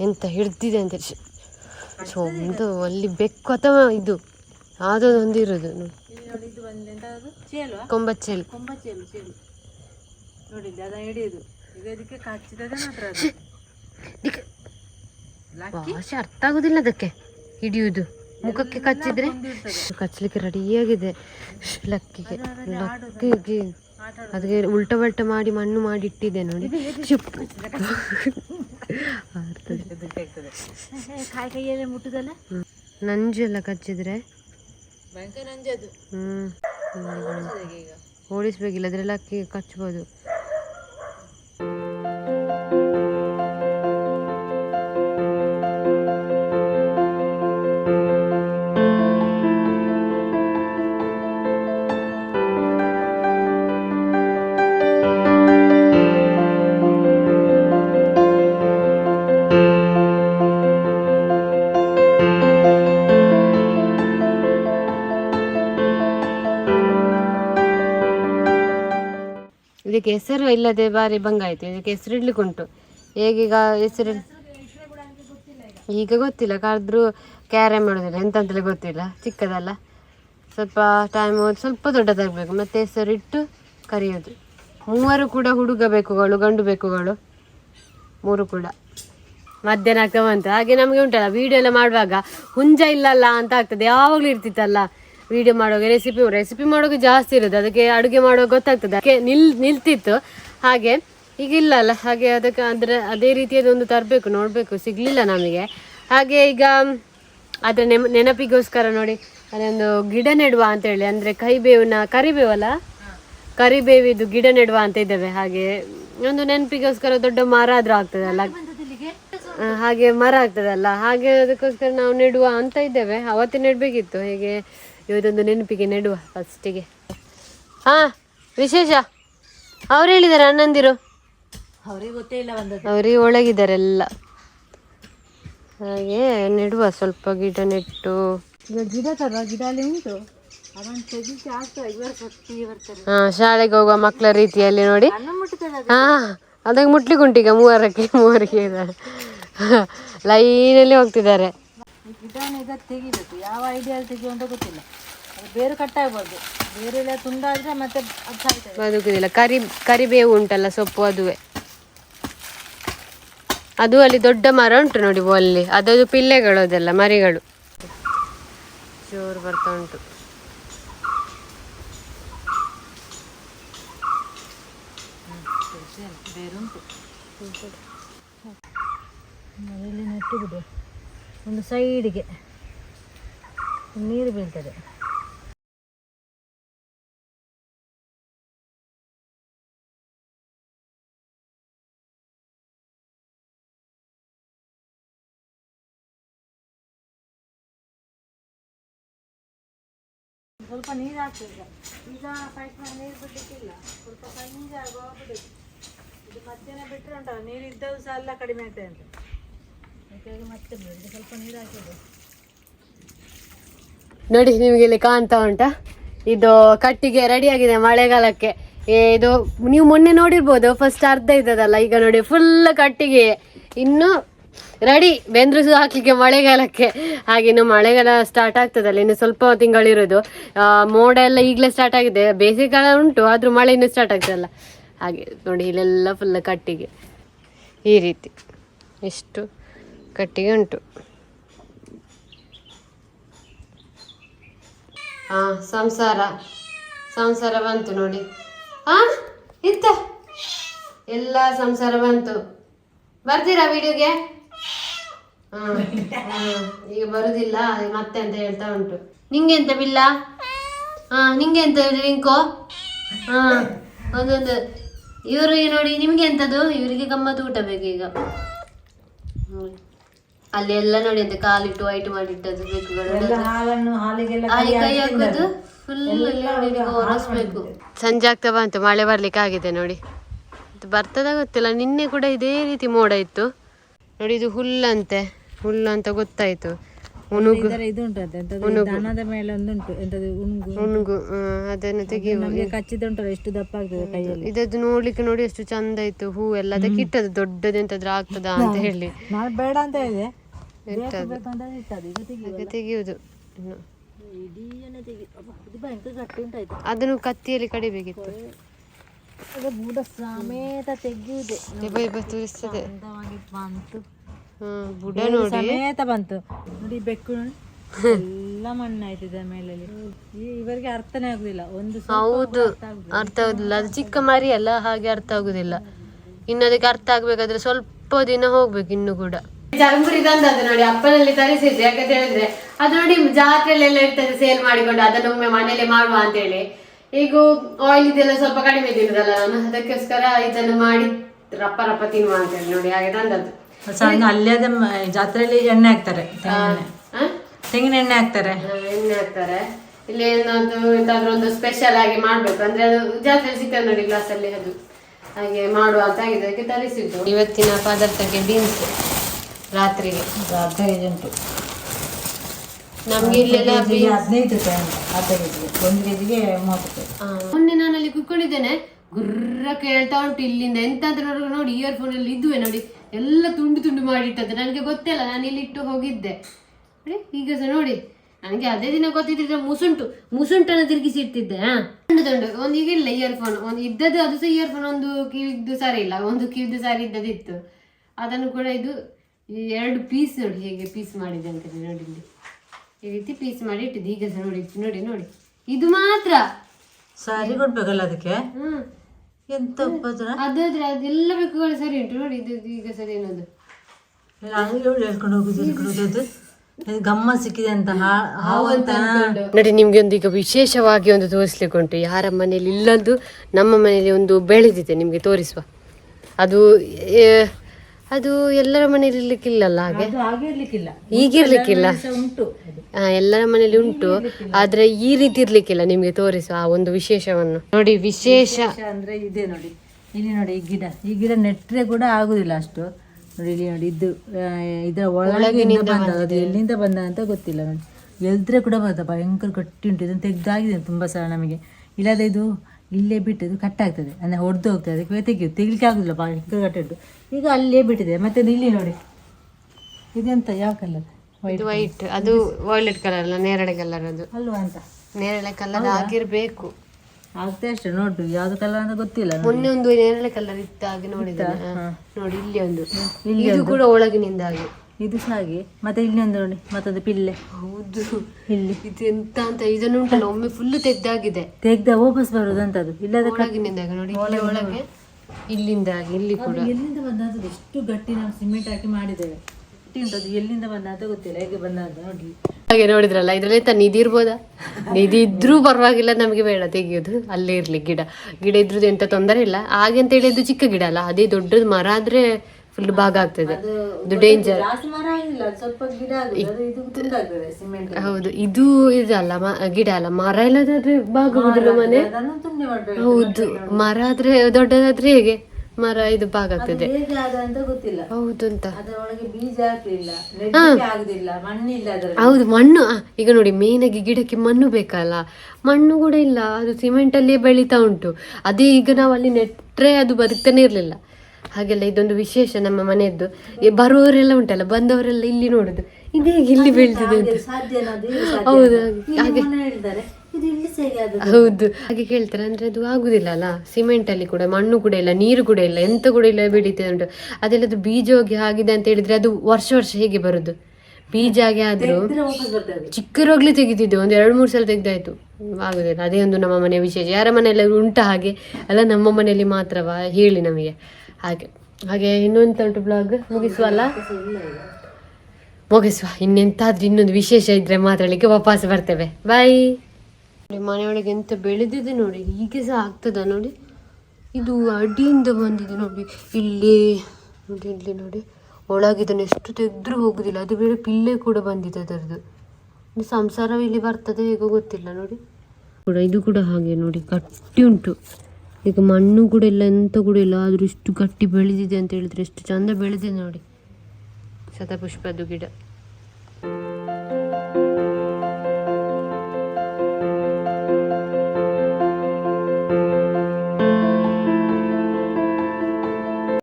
ಎಂತ ಹಿಡ್ದಿದೆ ಅಂತ. ಸೊ ಒಂದು ಅಲ್ಲಿ ಬೆಕ್ಕು ಅಥವಾ ಇದು? ಯಾವುದೋ ಒಂದು ಇರೋದು ಕೊಂಬಚ್ಚೇಲು. ನೋಡಿದ್ದೆ ಅದನ್ನ ಹಿಡಿಯುದು. ಈಗ ಕಚ್ಚಿದದೆ ಮಾತ್ರ ಭಾಷೆ ಅರ್ಥ ಆಗುದಿಲ್ಲ ಅದಕ್ಕೆ. ಹಿಡಿಯುವುದು. ಮುಖಕ್ಕೆ ಕಚ್ಚಿದ್ರೆ ಕಚ್ಚಲಿಕ್ಕೆ ರೆಡಿಯಾಗಿದೆ ಲಕ್ಕಿಗೆ ಲಕ್ಕಿಗೆ. ಅದಕ್ಕೆ ಉಲ್ಟ ಬಲ್ಟ ಮಾಡಿ ಮಣ್ಣು ಮಾಡಿ ಇಟ್ಟಿದೆ ನೋಡಿ. ಕಾಯಿ ಕೈಯಲ್ಲೇ ಮುಟ್ಟುದಲ್ಲ? ಹ್ಮ್. ನಂಜು ಎಲ್ಲ ಕಚ್ಚಿದ್ರೆ? ಭಯಂಕರ ನಂಜದು. ಹ್ಮ್. ಈಗ? ಓಡಿಸ್ಬೇಕಿಲ್ಲ ಅದ್ರೆಲ್ಲ ಅಕ್ಕಿ ಇದಕ್ಕೆ ಹೆಸರು ಇಲ್ಲದೆ ಬಾರಿ ಭಂಗ ಆಯ್ತು. ಇದಕ್ಕೆ ಹೆಸರು ಉಂಟು ಹೇಗೀಗ ಹೆಸರು ಈಗ ಗೊತ್ತಿಲ್ಲ. ಕಾದ್ರೂ ಕ್ಯಾರೆ ಮಾಡೋದಿಲ್ಲ. ಎಂತಂತಲೇ ಗೊತ್ತಿಲ್ಲ. ಚಿಕ್ಕದಲ್ಲ. ಸ್ವಲ್ಪ ಟೈಮ್ ಸ್ವಲ್ಪ ದೊಡ್ಡದಾಗಬೇಕು. ಮತ್ತೆ ಹೆಸರು ಇಟ್ಟು ಕರೆಯೋದು. ಮೂವರು ಕೂಡ ಹುಡುಗ ಬೇಕುಗಳು ಗಂಡು ಬೇಕುಗಳು ಮೂರು ಕೂಡ. ಮಧ್ಯಾಹ್ನ ಆಗ್ತಾ ಹಾಗೆ ನಮಗೆ ಉಂಟಲ್ಲ ವಿಡಿಯೋ ಎಲ್ಲ ಮಾಡುವಾಗ ಹುಂಜ ಇಲ್ಲಲ್ಲ ಅಂತ ಆಗ್ತದೆ. ಯಾವಾಗಲೂ ಇರ್ತಿತ್ತಲ್ಲ. ವಿಡಿಯೋ ಮಾಡುವಾಗ ರೆಸಿಪಿ ರೆಸಿಪಿ ಮಾಡುವಾಗ ಜಾಸ್ತಿ ಇರೋದು. ಅದಕ್ಕೆ ಅಡುಗೆ ಮಾಡುವಾಗ ಗೊತ್ತಾಗ್ತದೆ. ಅದಕ್ಕೆ ನಿಲ್, ನಿಲ್ತಿತ್ತು. ಹಾಗೆ ಈಗ ಇಲ್ಲ ಅಲ್ಲ. ಹಾಗೆ ಅದಕ್ಕೆ ಅಂದರೆ, ಅದೇ ರೀತಿಯದೊಂದು ತರಬೇಕು, ನೋಡಬೇಕು. ಸಿಗಲಿಲ್ಲ ನಮಗೆ. ಹಾಗೆ ಈಗ, ಅದರ ನೆನ ನೆನಪಿಗೋಸ್ಕರ ನೋಡಿ. ಅದೊಂದು ಗಿಡ ನೆಡುವ ಅಂತೇಳಿ. ಅಂದರೆ ಕೈಬೇವಿನ ಕರಿಬೇವಲ್ಲ? ಕರಿಬೇವಿದು ಗಿಡ ನೆಡುವ ಅಂತ ಇದ್ದೇವೆ. ಹಾಗೆ ಒಂದು ನೆನಪಿಗೋಸ್ಕರ ದೊಡ್ಡ ಮರ ಆದರೂ ಆಗ್ತದಲ್ಲ ಹಾಗೆ ಮರ ಆಗ್ತದಲ್ಲ ಹಾಗೆ ಅದಕ್ಕೋಸ್ಕರ ನಾವು ನೆಡುವ ಅಂತ ಇದ್ದೇವೆ. ಅವತ್ತೇ ನೆಡಬೇಕಿತ್ತು. ಹೇಗೆ ಇವತ್ತೊಂದು ನೆನಪಿಗೆ ನೆಡುವ ಫಸ್ಟಿಗೆ. ಹಾ ವಿಶೇಷ? ಅವ್ರು ಹೇಳಿದ್ದಾರೆ ಅಣ್ಣಂದಿರು? ಅವ್ರಿಗೆ ಗೊತ್ತೇ ಇಲ್ಲ ಬಂದದ್ದು. ಅವರಿಗೆ ಒಳಗಿದ್ದಾರೆ ಎಲ್ಲ ಹಾಗೆ ನೆಡುವ ಸ್ವಲ್ಪ ಗಿಡ ನೆಟ್ಟು. ಗಿಡ ತರುವ ಗಿಡ ಅಲ್ಲಿ ಉಂಟು. ಹಾ ಶಾಲೆಗೆ ಹೋಗುವ ಮಕ್ಕಳ ರೀತಿಯಲ್ಲಿ ನೋಡಿ. ಹಾ ಅದಕ್ಕೆ ಮುಟ್ಲಿಕ್ಕೆ ಈಗ ಮೂವರಕ್ಕೆ ಮೂವರಿಗೆ ಲೈನಲ್ಲಿ ಹೋಗ್ತಿದ್ದಾರೆ. ಈ ಗಿಡವನ್ನು ಈಗ ತೆಗಿಬೇಕು. ಯಾವ ಐಡಿಯಲ್ಲಿ ತೆಗಿಯುವ ಅಂತ ಗೊತ್ತಿಲ್ಲ. ಅದು ಬೇರು ಕಟ್ಟಾಗಬಾರ್ದು ಬೇರೆ ಎಲ್ಲ ತುಂಡಾದ್ರೆ ಮತ್ತೆ ಅದು ಸಾಯ್ತದೆ. ಬದುಕುದಿಲ್ಲ. ಕರಿ ಕರಿಬೇವು ಉಂಟಲ್ಲ ಸೊಪ್ಪು ಅದುವೇ. ಅದು ಅಲ್ಲಿ ದೊಡ್ಡ ಮರ ಉಂಟು ನೋಡಿ ಅಲ್ಲಿ. ಅದದು ಪಿಲ್ಲೆಗಳು ಅದೆಲ್ಲ ಮರಿಗಳು. ಜೋರು ಬರ್ತಾ ಉಂಟು. ಬೇರುಂಟು ನೆಟ್ಟು ಬಿಡು. ಒಂದು ಸೈಡಿಗೆ ನೀರು ಬೀಳ್ತದೆ. ಸ್ವಲ್ಪ ನೀರು ಹಾಕ್ತೀವಿ ಈಗ ಈಗ ಪೈಪ್ ನೀರು ಬಿಡಲಿಕ್ಕಿಲ್ಲ. ಸ್ವಲ್ಪ ಸಂಜೆ ಆಗುವಾಗ ಬಿಡುತ್ತೆ ಇದು ಮಧ್ಯಾಹ್ನ ಬಿಟ್ಟರೆ ಉಂಟಲ್ಲ ನೀರು ಇದ್ದವು ಸಹ ಎಲ್ಲ ಕಡಿಮೆ ಆಗ್ತದೆ ಅಂತ. ನೋಡಿ, ನಿಮಗೆ ಇಲ್ಲಿ ಕಾಣ್ತಾ ಉಂಟಾ? ಇದು ಕಟ್ಟಿಗೆ ರೆಡಿ ಆಗಿದೆ ಮಳೆಗಾಲಕ್ಕೆ. ಇದು ನೀವು ಮೊನ್ನೆ ನೋಡಿರ್ಬೋದು ಫಸ್ಟ್ ಅರ್ಧ ಇದ್ದದಲ್ಲ ಈಗ ನೋಡಿ ಫುಲ್ ಕಟ್ಟಿಗೆ. ಇನ್ನು ರೆಡಿ ಬೆಂದ್ರಸು ಹಾಕ್ಲಿಕ್ಕೆ ಮಳೆಗಾಲಕ್ಕೆ. ಹಾಗೆ ಇನ್ನು ಮಳೆಗಾಲ ಸ್ಟಾರ್ಟ್ ಆಗ್ತದಲ್ಲ, ಇನ್ನು ಸ್ವಲ್ಪ ತಿಂಗಳಿರೋದು. ಮೋಡ ಎಲ್ಲ ಈಗಲೇ ಸ್ಟಾರ್ಟ್ ಆಗಿದೆ. ಬೇಸಿಗೆಗಾಲ ಉಂಟು, ಆದ್ರೂ ಮಳೆ ಇನ್ನು ಸ್ಟಾರ್ಟ್ ಆಗ್ತದಲ್ಲ. ಹಾಗೆ ನೋಡಿ, ಇಲ್ಲೆಲ್ಲ ಫುಲ್ ಕಟ್ಟಿಗೆ. ಈ ರೀತಿ. ಎಷ್ಟು ಕಟ್ಟಿಗೆ ಉಂಟು ಹಾ ಸಂಸಾರ. ಸಂಸಾರ ಬಂತು ನೋಡಿ. ಹಾ ಇತ್ತ. ಎಲ್ಲ ಸಂಸಾರ ಬಂತು. ಬರ್ತೀರಾ ವಿಡಿಯೋಗೆ? ಹಾಂ ಈಗ ಬರುದಿಲ್ಲ ಮತ್ತೆ ಅಂತ ಹೇಳ್ತಾ ಉಂಟು. ನಿಂಗೆ ಎಂತ ಬಿಲ್ಲ? ಹಾ ನಿಂಗೆ ಎಂತ ರಿಂಕೋ? ಹಾ ಒಂದೊಂದು. ಇವರು ನೋಡಿ ನಿಮ್ಗೆ ಎಂತದು ಇವರಿಗೆ ಗಮ್ಮತ್ತು ಊಟ ಬೇಕು ಈಗ. ಹ್ಮ್. ಅಲ್ಲಿ ಎಲ್ಲ ನೋಡಿ ಅಂತ ಕಾಲಿಟ್ಟು ವೈಟ್ ಮಾಡಿಟ್ಟದ್ದು ಬೇಕು ಫುಲ್ ಸಂಜೆ ಆಗ್ತಾ ಬಂತು ಮಳೆ ಬರ್ಲಿಕ್ಕೆ ಆಗಿದೆ ನೋಡಿ. ಬರ್ತದ ಗೊತ್ತಿಲ್ಲ. ನಿನ್ನೆ ಕೂಡ ಇದೇ ರೀತಿ ಮೋಡ ಇತ್ತು. ನೋಡಿ ಇದು ಹುಲ್ಲಂತೆ. ಹುಲ್ಲು ಅಂತ ಗೊತ್ತಾಯ್ತು. ಉಣುಗು. ಇದರ ಇದು ಉಂಟಂತೆ ಎಂತದು ದನದ ಮೇಲೆ ಒಂದುಂಟು ಎಂತದು ಉಣುಗು. ಉಣುಗು. ಆ, ಅದನ್ನು ಎಷ್ಟು ದಪ್ಪ ಆಗ್ತದೆ ಕೈಯಲ್ಲಿ. ಇದದ್ದು ನೋಡ್ಲಿಕ್ಕೆ ನೋಡಿ ಎಷ್ಟು ಚಂದ ಇತ್ತು. ಹೂ ಎಲ್ಲ ಅದಕ್ಕೆ ಇಟ್ಟದ್ದು. ದೊಡ್ಡದು ಎಂತಾದ್ರೂ ಆಗ್ತದಾ ಅಂತ ಹೇಳಿ. ನಾನು ಬೇಡ ಅಂತ ಹೇಳಿದೆ. ಬೇಕು ಬೇಕು ಅಂತ ಇಟ್ಟದು ಈಗ ತೆಗಿ ಹಾಗೆ ತೆಗಿಯುವುದು ಅದನ್ನು ಕತ್ತಿಯಲ್ಲಿ ಕಡಿಬೇಕಿತ್ತು. ಬೂಡ ಸಮೇತ ತೆಗೆಯುವುದೇ. ತೋರಿಸ್ತದೆ. ಬಂತು. ಬುಡ ನೋಡಿ. ಸಮೇತ ಬಂತು. ನೋಡಿ ಬೆಕ್ಕು. ಎಲ್ಲ ಮಣ್ಣಾಯ್ತು ಇದರ ಮೇಲೆ ಇವರಿಗೆ ಅರ್ಥನೇ ಆಗುದಿಲ್ಲ. ಒಂದು ಹೌದು. ಅರ್ಥ ಆಗುದಿಲ್ಲ. ಅದು ಚಿಕ್ಕ ಮರಿ ಅಲ್ಲ ಹಾಗೆ ಅರ್ಥ ಆಗುದಿಲ್ಲ. ಇನ್ನು ಅದಕ್ಕೆ ಅರ್ಥ ಆಗ್ಬೇಕಾದ್ರೆ ಸ್ವಲ್ಪ ದಿನ ಹೋಗ್ಬೇಕು ಇನ್ನು ಕೂಡ. ಚರಂಬುರಿ ತಂದದ್ದು ನೋಡಿ ಅಪ್ಪನಲ್ಲಿ ತರಿಸಿದ್ದು ಯಾಕಂತ ಹೇಳಿದ್ರೆ ಅದು ನೋಡಿ ಜಾತ್ರೆಯಲ್ಲೆಲ್ಲ ಇರ್ತದೆ ಸೇಲ್ ಮಾಡಿಕೊಂಡು ಅದನ್ನು ಒಮ್ಮೆ ಮನೇಲಿ ಮಾಡುವ ಅಂತ ಹೇಳಿ ಈಗ ಆಯಿಲ್ ಇದೆಲ್ಲ ಸ್ವಲ್ಪ ಕಡಿಮೆ ತಿನ್ನುದಲ್ಲ ನಾನು ಅದಕ್ಕೋಸ್ಕರ ಇದನ್ನು ಮಾಡಿ ರಪ್ಪ ರಪ್ಪ ತಿನ್ನುವ ಅಂತ ಹೇಳಿ ನೋಡಿ ಹಾಗೆ ತಂದದ್ದು. ಸಣ್ಣ ಅಲ್ಲೇ ಜಾತ್ರೆಯಲ್ಲಿ ಎಣ್ಣೆ ಹಾಕ್ತಾರೆ? ತೆಂಗಿನ ಎಣ್ಣೆ. ಹಾಕ್ತಾರೆ. ಎಣ್ಣೆ ಹಾಕ್ತಾರೆ. ಇಲ್ಲಿ ಏನಾದ್ರು ಎಂತಾದ್ರೂ ಒಂದು ಸ್ಪೆಷಲ್ ಆಗಿ ಮಾಡ್ಬೇಕು ಅಂದ್ರೆ ಅದು ಜಾತ್ರೆ ಸಿಗ್ತದೆ ನೋಡಿ ಗ್ಲಾಸ್ ಅಲ್ಲಿ ಅದು. ಹಾಗೆ ಮಾಡುವ ಅಂತ ಆಗಿದೆ ಅದಕ್ಕೆ ತರಿಸಿದ್ದು. ಇವತ್ತಿನ ಪದಾರ್ಥಕ್ಕೆ ಬೀನ್ಸ್ ರಾತ್ರಿಗೆ. ಅರ್ಧ ಕೆಜಿ ಉಂಟು. ನಮ್ಗೆ ಇಲ್ಲೆಲ್ಲ ಕೆಜಿಗೆ ಹದಿನೈದು ರೂಪಾಯಿ ಉಂಟು ಅರ್ಧ ಕೆಜಿಗೆ ಒಂದು ಕೆಜಿಗೆ ಮೂವತ್ತು ರೂಪಾಯಿ ಆ, ಮೊನ್ನೆ ನಾನು ಅಲ್ಲಿ ಕುತ್ಕೊಂಡಿದ್ದೇನೆ. ಗುರ್ರ ಕೇಳ್ತಾ ಉಂಟು ಇಲ್ಲಿಂದ. ಎಂತಾದ್ರೂ ನೋಡಿ ಇಯರ್ ಫೋನ್ ಅಲ್ಲಿ ಇದುವೆ ನೋಡಿ. ಎಲ್ಲ ತುಂಡು ತುಂಡು ಮಾಡಿಟ್ಟದ್ದು. ನನಗೆ ಗೊತ್ತಿಲ್ಲ ನಾನು ಇಲ್ಲಿ ಇಟ್ಟು ಹೋಗಿದ್ದೆ. ನೋಡಿ ಈಗ ಸಹ ನೋಡಿ. ನನಗೆ ಅದೇ ದಿನ ಗೊತ್ತಿದ್ರೆ ಮುಸುಂಟು. ಮುಸುಂಟನ್ನು ತಿರುಗಿಸಿ ಇಟ್ಟಿದ್ದೆ. ಹಾ ತುಂಡು ತುಂಡು. ಒಂದು ಈಗ ಇಲ್ಲ ಇಯರ್ ಫೋನ್ ಒಂದು ಇದ್ದದ್ದು ಅದು ಸಹ ಇಯರ್ ಫೋನ್ ಒಂದು ಕಿವಿದ್ದು ಸರಿ ಇಲ್ಲ. ಒಂದು ಕಿವಿದ್ದು ಸರಿ ಇದ್ದದಿತ್ತು ಅದನ್ನು ಕೂಡ ಇದು ಈ ಎರಡು ಪೀಸ್ ನೋಡಿ ಹೇಗೆ ಪೀಸ್ ಮಾಡಿದೆ ಅಂತ ನೋಡಿ ಇಲ್ಲಿ. ಈ ರೀತಿ ಪೀಸ್ ಮಾಡಿ ಇಟ್ಟಿದ್ದು. ಈಗ ಸಹ ನೋಡಿ ನೋಡಿ ನೋಡಿ. ಇದು ಮಾತ್ರ. ಸರಿ ಕೊಡ್ಬೇಕಲ್ಲ ಅದಕ್ಕೆ? ಹ್ಮ್. ಎಂತ ಅದಾದ್ರೆ ಅದೆಲ್ಲ ಬೆಕ್ಕುಗಳು ಸರಿ ಉಂಟು. ನೋಡಿ ಇದು ಈಗ ಸರಿ ಏನದು ಹೇಳ್ಕೊಂಡು ಹೋಗುದು ಗಮ್ಮ ಸಿಕ್ಕಿದೆ ಅಂತ ಹಾವು ಅಂತ. ನೋಡಿ ನಿಮ್ಗೆ ಒಂದು ಈಗ ವಿಶೇಷವಾಗಿ ಒಂದು ತೋರಿಸ್ಲಿಕ್ಕೆ ಉಂಟು. ಯಾರ ಮನೆಯಲ್ಲಿ ಇಲ್ಲದ್ದು ನಮ್ಮ ಮನೆಯಲ್ಲಿ ಒಂದು ಬೆಳೆದಿದೆ ನಿಮ್ಗೆ ತೋರಿಸುವ. ಅದು ಅದು ಎಲ್ಲರ ಮನೆಯಲ್ಲಿ ಇರ್ಲಿಕ್ಕಿಲ್ಲಲ್ಲ ಹಾಗೆ? ಅದು ಹಾಗೆ ಇರ್ಲಿಕ್ಕಿಲ್ಲ. ಈಗಿರ್ಲಿಕ್ಕಿಲ್ಲ. ಉಂಟು. ಆ, ಎಲ್ಲರ ಮನೆಯಲ್ಲಿ ಉಂಟು. ಆದ್ರೆ ಈ ರೀತಿ ಇರ್ಲಿಕ್ಕಿಲ್ಲ ನಿಮ್ಗೆ ತೋರಿಸುವ ಆ ಒಂದು ವಿಶೇಷವನ್ನು. ನೋಡಿ ವಿಶೇಷ ಅಂದ್ರೆ ಇದೆ ನೋಡಿ. ಇಲ್ಲಿ ನೋಡಿ ಈ ಗಿಡ. ಈ ಗಿಡ ನೆಟ್ರೆ ಕೂಡ ಆಗುದಿಲ್ಲ ಅಷ್ಟು. ನೋಡಿ ಇಲ್ಲಿ ನೋಡಿ ಇದು ಆ, ಇದರ ಒಳಗೆ ಬಂದ ಅದು ಎಲ್ಲಿಂದ ಬಂದ ಅಂತ ಗೊತ್ತಿಲ್ಲ ನೋಡಿ. ಎಲ್ದ್ರೆ ಕೂಡ ಬಂದ. ಭಯಂಕರ ಗಟ್ಟಿ ಉಂಟು ಇದನ್ನು ತೆಗ್ದಾಗಿದೆ ತುಂಬಾ ಸಲ ನಮಗೆ. ಇಲ್ಲದೆ ಇದು ಇಲ್ಲೇ ಬಿಟ್ಟು ಕಟ್ಟಾಗ್ತದೆ ಕಟ್ ಆಗ್ತದೆ. ಅಂದ್ರೆ ಹೊಡೆದು ಹೋಗ್ತದೆ. ಅದಕ್ಕೆ ತೆಗಿಯೋದು. ತೆಗಿಲಿಕ್ಕೆ ಆಗುದಿಲ್ಲ ಗಟ್ಟಿ ಉಂಟು ಈಗ ಅಲ್ಲೇ ಬಿಟ್ಟಿದೆ. ಮತ್ತೆ ಇಲ್ಲಿ ನೋಡಿ. ಇದೆಂತ ಯಾವ ಕಲರ್ ವೈಟ್ ಇದು ವೈಟ್ ಅದು ವಾಯ್ಲೆಟ್ ಕಲರ್ ಅಲ್ಲ ನೇರಳೆ ಕಲರ್ ಅದು. ಅಲ್ವಾ ಅಂತ? ನೇರಳೆ ಕಲರ್ ಆಗಿರ್ಬೇಕು. ಆಗ್ತಾ ಅಷ್ಟೇ. ನೋಡು ಯಾವ್ದು ಕಲರ್ ಅಂತ ಗೊತ್ತಿಲ್ಲ. ಮೊನ್ನೆ ಒಂದು ನೇರಳೆ ಕಲರ್ ಇತ್ತ? ಹಾಗೆ ನೋಡಿದ ನೋಡಿ ಇಲ್ಲಿ ಒಂದು. ಇದು ಕೂಡ ಒಳಗಿನಿಂದಾಗಿ. ಇದು ಸಹ ಹಾಗೆ. ಮತ್ತೆ ಇಲ್ಲಿ ಒಂದು ನೋಡಿ ಮತ್ತೊಂದು ಪಿಲ್ಲೆ. ಹೌದು. ಇಲ್ಲಿ. ಇದು ಎಂತ ಅಂತ ಇದನ್ನು ಉಂಟಲ್ಲ ಒಮ್ಮೆ ಫುಲ್ ತೆಗ್ದಾಗಿದೆ. ತೆಗ್ದ ವಾಪಸ್ ಬರುದು ಅದು ಇಲ್ಲದ ಒಳಗಿನಿಂದಾಗ ನೋಡಿ ಇಲ್ಲಿ ಒಳಗೆ. ಇಲ್ಲಿಂದಾಗಿ ಇಲ್ಲಿ ಕೂಡ. ಎಲ್ಲಿಂದ ಬಂದದ್ದು ಎಷ್ಟು ಗಟ್ಟಿ ನಾವು ಸಿಮೆಂಟ್ ಹಾಕಿ ಮಾಡಿದ್ದೇವೆ. ಅದು ಎಲ್ಲಿಂದ ಬಂದ ಅಂತ ಗೊತ್ತಿಲ್ಲ ಹೇಗೆ ಬಂದ ನೋಡಿ. ಹಾಗೆ ನೋಡಿದ್ರಲ್ಲ ಇದ್ರಲ್ಲಿ ತ ನಿಧಿ ಇರ್ಬೋದಾ? ನಿಧಿ ಇದ್ರೂ ಪರವಾಗಿಲ್ಲ ನಮಗೆ ಬೇಡ ತೆಗಿಯೋದು. ಅಲ್ಲೇ ಇರ್ಲಿ ಗಿಡ. ಗಿಡ ಇದ್ರದ್ದು ಎಂತ ತೊಂದರೆ ಇಲ್ಲ. ಹಾಗೆ ಅಂತ ಹೇಳಿದ್ದು ಚಿಕ್ಕ ಗಿಡ ಅಲ್ಲ ಅದೇ ದೊಡ್ಡದು ಮರ ಆದ್ರೆ ಫುಲ್ ಭಾಗ ಆಗ್ತದೆ. ಇದು ಡೇಂಜರ್ ಹೌದು ಇದು ಇದಲ್ಲ ಗಿಡ ಅಲ್ಲ ಮರ ಇಲ್ಲದಾದ್ರೆ ಬಾಗುದಿಲ್ಲ ಮನೆ. ಹೌದು ಮರ ಆದ್ರೆ ದೊಡ್ಡದಾದ್ರೆ ಹೇಗೆ? ಮರ ಇದು ಭಾಗ ಆಗ್ತದೆ. ಹೌದು ಅಂತ. ಹೌದು ಮಣ್ಣು ಈಗ ನೋಡಿ ಮೇನಾಗಿ ಗಿಡಕ್ಕೆ ಮಣ್ಣು ಬೇಕಲ್ಲ ಮಣ್ಣು ಕೂಡ ಇಲ್ಲ ಅದು ಸಿಮೆಂಟ್ ಅಲ್ಲಿಯೇ ಬೆಳೀತಾ ಉಂಟು. ಅದೇ ಈಗ ನಾವು ಅಲ್ಲಿ ನೆಟ್ರೆ ಅದು ಬದುಕ್ತಾನೆ ಇರ್ಲಿಲ್ಲ. ಹಾಗೆಲ್ಲ ಇದೊಂದು ವಿಶೇಷ ನಮ್ಮ ಮನೆಯದ್ದು. ಬರುವವರೆಲ್ಲ ಉಂಟಲ್ಲ ಬಂದವರೆಲ್ಲ ಇಲ್ಲಿ ನೋಡುದು. ಇದೇ ಇಲ್ಲಿ ಅಂತ. ಹೇಗೆ ಹೌದು ಹಾಗೆ. ಹೌದು. ಹಾಗೆ ಕೇಳ್ತಾರೆ ಅಂದ್ರೆ ಅದು ಆಗುದಿಲ್ಲ ಅಲ್ಲ? ಸಿಮೆಂಟ್ ಅಲ್ಲಿ ಕೂಡ ಮಣ್ಣು ಕೂಡ ಇಲ್ಲ ನೀರು ಕೂಡ ಇಲ್ಲ ಎಂತ ಕೂಡ ಇಲ್ಲ ಬೆಳೀತದೆ ಉಂಟು. ಅದೆಲ್ಲ ಅದು ಬೀಜ ಹೋಗಿ ಆಗಿದೆ ಅಂತ ಹೇಳಿದ್ರೆ ಅದು ವರ್ಷ ವರ್ಷ ಹೇಗೆ ಬರುದು? ಬೀಜ ಆಗಿ ಆದ್ರೂ ಚಿಕ್ಕರೋಗ್ಲಿ ತೆಗಿತಿದ್ದೆ ಒಂದು ಎರಡು ಮೂರು ಸಲ ತೆಗ್ದಾಯ್ತು. ಆಗುದಿಲ್ಲ ಅದೇ ಒಂದು ನಮ್ಮ ಮನೆಯ ವಿಶೇಷ. ಯಾರ ಮನೆಯಲ್ಲಿ ಉಂಟ ಹಾಗೆ? ಅಲ್ಲ ನಮ್ಮ ಮನೆಯಲ್ಲಿ ಮಾತ್ರವಾ? ಹೇಳಿ ನಮಗೆ. ಹಾಗೆ. ಹಾಗೆ ಇನ್ನೊಂದು ಬ್ಲಾಗ್ ಮುಗಿಸುವಲ್ಲ? ಮುಗಿಸುವ. ಇನ್ನೆಂತಾದ್ರೂ ಇನ್ನೊಂದು ವಿಶೇಷ ಇದ್ರೆ ಮಾತಾಡಲಿಕ್ಕೆ ವಾಪಸ್ ಬರ್ತೇವೆ. ಬಾಯ್ ಮನೆಯೊಳಗೆ ಎಂತ ಬೆಳೆದಿದೆ ನೋಡಿ. ಹೀಗೆ ಸಹ ಆಗ್ತದ ನೋಡಿ. ಇದು ಅಡಿಯಿಂದ ಬಂದಿದೆ ನೋಡಿ. ಇಲ್ಲಿ ನೋಡಿ ಇಲ್ಲಿ ನೋಡಿ. ಒಳಗಿದನ್ನು ಎಷ್ಟು ತೆಗೆದ್ರೂ ಹೋಗುದಿಲ್ಲ. ಅದು ಬೇರೆ ಪಿಲ್ಲೆ ಕೂಡ ಬಂದಿದೆ ಅದರದ್ದು. ಸಂಸಾರ ಇಲ್ಲಿ ಬರ್ತದೆ ಹೇಗೋ ಗೊತ್ತಿಲ್ಲ ನೋಡಿ. ಕೂಡ ಇದು ಕೂಡ ಹಾಗೆ ನೋಡಿ. ಗಟ್ಟಿ ಉಂಟು ಈಗ ಮಣ್ಣು ಕೂಡ ಇಲ್ಲ, ಎಂತ ಕೂಡ ಇಲ್ಲ. ಆದರೂ ಇಷ್ಟು ಗಟ್ಟಿ ಬೆಳೆದಿದೆ ಅಂತ ಹೇಳಿದ್ರೆ ಎಷ್ಟು ಚಂದ ಬೆಳೆದಿದೆ ನೋಡಿ. ಶತಪುಷ್ಪದ್ದು ಗಿಡ.